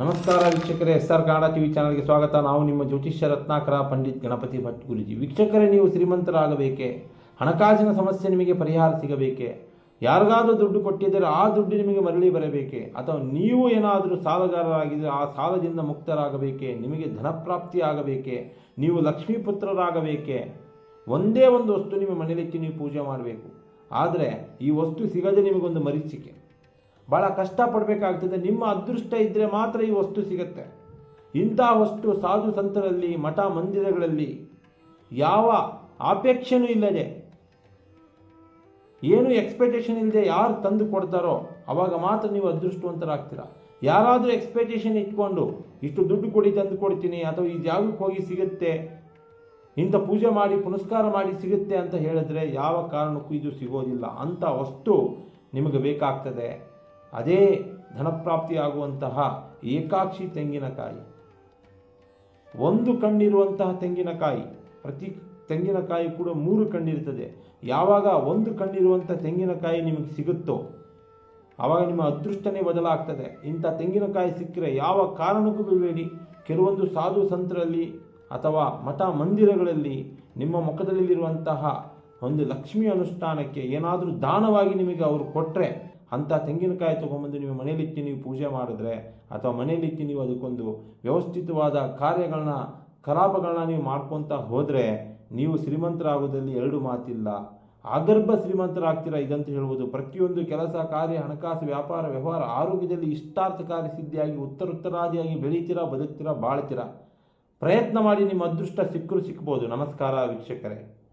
ನಮಸ್ಕಾರ ವೀಕ್ಷಕರೇ, S R Kannada TV ಚಾನಲ್ಗೆ ಸ್ವಾಗತ. ನಾವು ನಿಮ್ಮ ಜ್ಯೋತಿಷ್ಯ ರತ್ನಾಕರ ಪಂಡಿತ್ ಗಣಪತಿ ಭಟ್ ಗುರುಜಿ. ವೀಕ್ಷಕರೇ, ನೀವು ಶ್ರೀಮಂತರಾಗಬೇಕೆ? ಹಣಕಾಸಿನ ಸಮಸ್ಯೆ ನಿಮಗೆ ಪರಿಹಾರ ಸಿಗಬೇಕೆ? ಯಾರಿಗಾದರೂ ದುಡ್ಡು ಕೊಟ್ಟಿದ್ದರೆ ಆ ದುಡ್ಡು ನಿಮಗೆ ಮರಳಿ ಬರಬೇಕೆ? ಅಥವಾ ನೀವು ಏನಾದರೂ ಸಾಲಗಾರರಾಗಿದ್ದರೆ ಆ ಸಾಲದಿಂದ ಮುಕ್ತರಾಗಬೇಕೆ? ನಿಮಗೆ ಧನಪ್ರಾಪ್ತಿ ಆಗಬೇಕೆ? ನೀವು ಲಕ್ಷ್ಮೀ ಪುತ್ರರಾಗಬೇಕೆ? ಒಂದೇ ಒಂದು ವಸ್ತು ನಿಮ್ಮ ಮನೆಯಲ್ಲಿ ನೀವು ಪೂಜೆ ಮಾಡಬೇಕು. ಆದರೆ ಈ ವಸ್ತು ಸಿಗದೆ ನಿಮಗೊಂದು ಮರೀಚಿಕೆ. ಭಾಳ ಕಷ್ಟಪಡಬೇಕಾಗ್ತದೆ. ನಿಮ್ಮ ಅದೃಷ್ಟ ಇದ್ದರೆ ಮಾತ್ರ ಈ ವಸ್ತು ಸಿಗುತ್ತೆ. ಇಂಥ ವಸ್ತು ಸಾಧು ಸಂತರಲ್ಲಿ, ಮಠ ಮಂದಿರಗಳಲ್ಲಿ ಯಾವ ಅಪೇಕ್ಷೆನೂ ಇಲ್ಲದೆ, ಏನು ಎಕ್ಸ್ಪೆಕ್ಟೇಷನ್ ಇಲ್ಲದೆ ಯಾರು ತಂದು ಕೊಡ್ತಾರೋ, ಅವಾಗ ಮಾತ್ರ ನೀವು ಅದೃಷ್ಟವಂತರಾಗ್ತೀರ? ಯಾರಾದರೂ ಎಕ್ಸ್ಪೆಕ್ಟೇಷನ್ ಇಟ್ಕೊಂಡು, ಇಷ್ಟು ದುಡ್ಡು ಕೊಡಿ, ತಂದು ಕೊಡ್ತೀನಿ, ಅಥವಾ ಈ ಜಾಗಕ್ಕೆ ಹೋಗಿ ಸಿಗುತ್ತೆ, ಇಂಥ ಪೂಜೆ ಮಾಡಿ, ಪುನಸ್ಕಾರ ಮಾಡಿ ಸಿಗುತ್ತೆ ಅಂತ ಹೇಳಿದ್ರೆ ಯಾವ ಕಾರಣಕ್ಕೂ ಇದು ಸಿಗೋದಿಲ್ಲ. ಅಂಥ ವಸ್ತು ನಿಮಗೆ ಬೇಕಾಗ್ತದೆ. ಅದೇ ಧನಪ್ರಾಪ್ತಿಯಾಗುವಂತಹ ಏಕಾಕ್ಷಿ ತೆಂಗಿನಕಾಯಿ. ಒಂದು ಕಣ್ಣಿರುವಂತಹ ತೆಂಗಿನಕಾಯಿ, ಪ್ರತಿ ತೆಂಗಿನಕಾಯಿ ಕೂಡ ಮೂರು ಕಣ್ಣಿರ್ತದೆ. ಯಾವಾಗ ಒಂದು ಕಣ್ಣಿರುವಂಥ ತೆಂಗಿನಕಾಯಿ ನಿಮಗೆ ಸಿಗುತ್ತೋ, ಆವಾಗ ನಿಮ್ಮ ಅದೃಷ್ಟನೇ ಬದಲಾಗ್ತದೆ. ಇಂಥ ತೆಂಗಿನಕಾಯಿ ಸಿಕ್ಕರೆ ಯಾವ ಕಾರಣಕ್ಕೂ ಬಿಡಬೇಡಿ ಕೆಲವೊಂದು ಸಾಧು ಸಂತರಲ್ಲಿ ಅಥವಾ ಮಠ ಮಂದಿರಗಳಲ್ಲಿ ನಿಮ್ಮ ಮುಖದಲ್ಲಿರುವಂತಹ ಒಂದು ಲಕ್ಷ್ಮಿ ಅನುಷ್ಠಾನಕ್ಕೆ ಏನಾದರೂ ದಾನವಾಗಿ ನಿಮಗೆ ಅವರು ಕೊಟ್ಟರೆ ಅಂಥ ತೆಂಗಿನಕಾಯಿ ತೊಗೊಂಬಂದು ನೀವು ಮನೇಲಿಕ್ಕಿ ನೀವು ಪೂಜೆ ಮಾಡಿದ್ರೆ ಅಥವಾ ಮನೇಲಿಕ್ಕಿ ನೀವು ಅದಕ್ಕೊಂದು ವ್ಯವಸ್ಥಿತವಾದ ಕಾರ್ಯಗಳನ್ನ, ಕಲಾಪಗಳನ್ನ ನೀವು ಮಾಡ್ಕೊತ ಹೋದರೆ ನೀವು ಶ್ರೀಮಂತರಾಗೋದ್ರಲ್ಲಿ ಎರಡು ಮಾತಿಲ್ಲ. ಆಗರ್ಭ ಶ್ರೀಮಂತರಾಗ್ತೀರಾ ಇದಂತ ಹೇಳ್ಬೋದು. ಪ್ರತಿಯೊಂದು ಕೆಲಸ, ಕಾರ್ಯ, ಹಣಕಾಸು, ವ್ಯಾಪಾರ, ವ್ಯವಹಾರ, ಆರೋಗ್ಯದಲ್ಲಿ ಇಷ್ಟಾರ್ಥಕಾರಿ ಸಿದ್ಧಿಯಾಗಿ, ಉತ್ತರೋತ್ತರಾದಿಯಾಗಿ ಬೆಳೀತೀರಾ, ಬದುಕ್ತೀರಾ, ಬಾಳ್ತೀರಾ? ಪ್ರಯತ್ನ ಮಾಡಿ ನಿಮ್ಮ ಅದೃಷ್ಟ ಸಿಕ್ಕರು ಸಿಕ್ಬೋದು. ನಮಸ್ಕಾರ ವೀಕ್ಷಕರೇ.